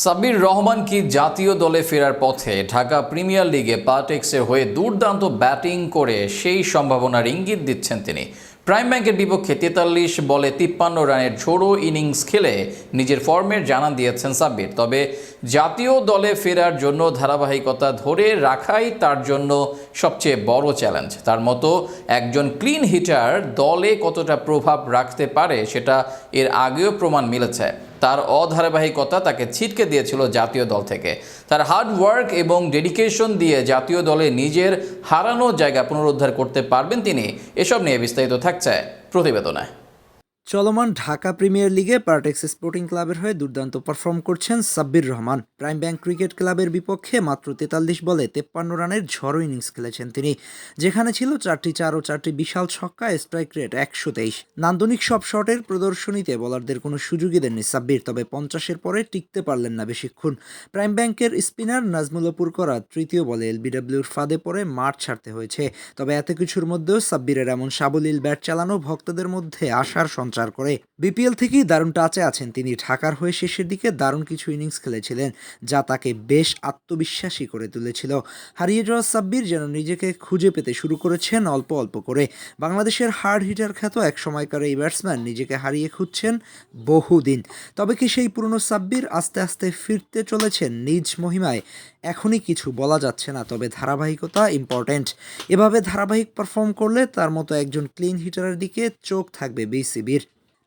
সাব্বির রহমান কি জাতীয় দলে ফেরার পথে? ঢাকা প্রিমিয়ার লিগে পার্টেক্সের হয়ে দুর্দান্ত ব্যাটিং করে সেই সম্ভাবনার ইঙ্গিত দিচ্ছেন তিনি। প্রাইম ব্যাংকের বিপক্ষে তেতাল্লিশ বলে তিপ্পান্ন রানের ঝোড়ো ইনিংস খেলে নিজের ফর্মের জানান দিয়েছেন সাব্বির। তবে জাতীয় দলে ফেরার জন্য ধারাবাহিকতা ধরে রাখাই তার জন্য সবচেয়ে বড় চ্যালেঞ্জ। তার মতো একজন ক্লিন হিটার দলে কতটা প্রভাব রাখতে পারে সেটা এর আগেও প্রমাণ মিলেছে। তার অধারাবাহিকতা তাকে ছিটকে দিয়েছিল জাতীয় দল থেকে। তার হার্ড ওয়ার্ক এবং ডেডিকেশন দিয়ে জাতীয় দলে নিজের হারানো জায়গা পুনরুদ্ধার করতে পারবেন তিনি। এসব নিয়ে বিস্তারিত থাকছে প্রতিবেদনে। চলমান ঢাকা প্রিমিয়ার লিগে পার্টেক্স স্পোর্টিং ক্লাবের হয়ে দুর্দান্ত পারফর্ম করছেন Sabbir Rahman. Prime Bank cricket ক্লাবের বিপক্ষে মাত্র তেতাল্লিশ বলে তেপ্পান্ন রানের ঝড়ো ইনিংস খেলেছেন তিনি, যেখানে ছিল চারটি চার ও চারটি বিশাল ছক্কা, স্ট্রাইক রেট একশো তেইশ। নান্দনিক সব শটের প্রদর্শনীতে বলারদের কোনো সুযোগই দেননি সাব্বির, তবে পঞ্চাশের পরে টিকতে পারলেন না বেশিক্ষণ। প্রাইম ব্যাংকের স্পিনার নাজমুলপুর করা তৃতীয় বলে এলবিডব্লিউর ফাঁদে পড়ে মাঠ ছাড়তে হয়েছে, তবে এত কিছুর মধ্যেও সাব্বিরের এমন সাবলীল ব্যাট চালানো ভক্তদের মধ্যে আসার আশার সঞ্চার করে। বিপিএল থেকেই দারুণ টাচে আছেন তিনি। ঢাকার হয়ে শেষের দিকে দারুণ কিছু ইনিংস খেলেছিলেন, যা তাকে বেশ আত্মবিশ্বাসী করে তুলেছিল। হারিয়ে যাওয়া সাব্বির যেন নিজেকে খুঁজে পেতে শুরু করেছেন অল্প অল্প করে। বাংলাদেশের হার্ড হিটার খ্যাত এক সময়কার এই ব্যাটসম্যান নিজেকে হারিয়ে খুঁজছেন বহুদিন। তবে কি সেই পুরনো সাব্বির আস্তে আস্তে ফিরতে চলেছেন নিজ মহিমায়? এখনই কিছু বলা যাচ্ছে না, তবে ধারাবাহিকতা ইম্পর্ট্যান্ট এভাবে ধারাবাহিক পারফর্ম করলে তার মতো একজন ক্লিন হিটারের দিকে চোখ থাকবে বিসিবির।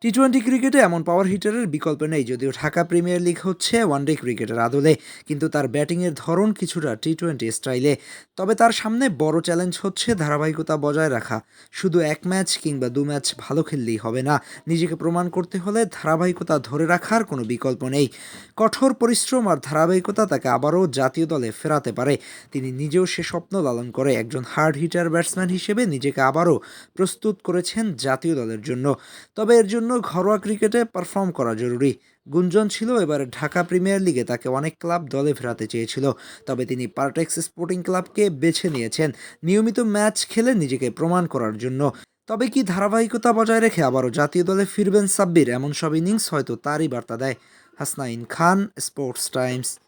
টি টোয়েন্টি ক্রিকেটে এমন পাওয়ার হিটারের বিকল্প নেই, যদিও ঢাকা প্রিমিয়ার লিগ হচ্ছে ওয়ানডে ক্রিকেটের আদলে, কিন্তু তার ব্যাটিংয়ের ধরন কিছুটা টি টোয়েন্টি স্টাইলে তবে তার সামনে বড় চ্যালেঞ্জ হচ্ছে ধারাবাহিকতা বজায় রাখা। শুধু এক ম্যাচ কিংবা দু ম্যাচ ভালো খেললেই হবে না, নিজেকে প্রমাণ করতে হলে ধারাবাহিকতা ধরে রাখার কোনো বিকল্প নেই। কঠোর পরিশ্রম আর ধারাবাহিকতা তাকে আবারও জাতীয় দলে ফেরাতে পারে। তিনি নিজেও সে স্বপ্ন লালন করে, একজন হার্ড হিটার ব্যাটসম্যান হিসেবে নিজেকে আবারও প্রস্তুত করেছেন জাতীয় দলের জন্য। তবে এর জন্য ঘরোয়া ক্রিকেটে পারফর্ম করা জরুরি। গুঞ্জন ছিল এবারে ঢাকা প্রিমিয়ার লিগে তাকে অনেক ক্লাব দলে ফেরাতে চেয়েছিল। তবে তিনি পার্টেক্স স্পোর্টিং ক্লাবকে বেছে নিয়েছেন। নিয়মিত ম্যাচ খেলে নিজেকে প্রমাণ করার জন্য। তবে কি ধারাবাহিকতা বজায় রেখে আবারও জাতীয় দলে ফিরবেন সাব্বির? এমন সব ইনিংস হয়তো তারই বার্তা দেয় হাসনাইন খান স্পোর্টস টাইমস